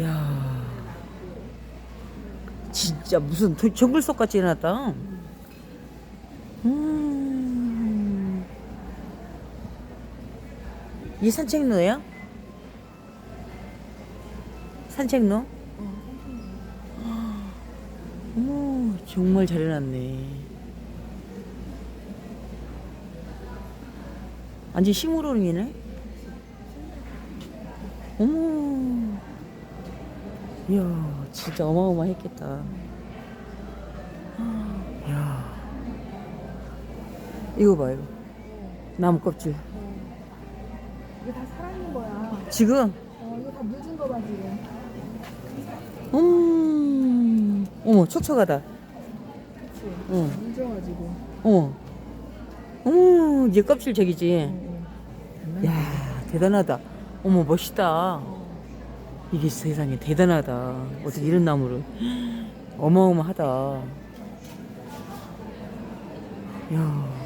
야 진짜 무슨 도- 정글 속 같이 해놨다. 음. 이 산책로야? 산책로? 어머, 정말 잘 해놨네. 완전 시무룩이네. 어머. 이야, 진짜 어마어마했겠다. 이야. 이거 봐요. 나무 껍질. 이게 다 살아있는 거야. 지금, 어, 이거 다 묻은 거 봐, 지금. 음, 어머, 촉촉하다. 그치? 응. 묻어가지고. 어머. 어머, 얘 껍질 저기지. 야, 대단하다. 어머, 멋있다. 어. 이게 세상에 대단하다. 어떻게 이런 나무를. 어마어마하다. 야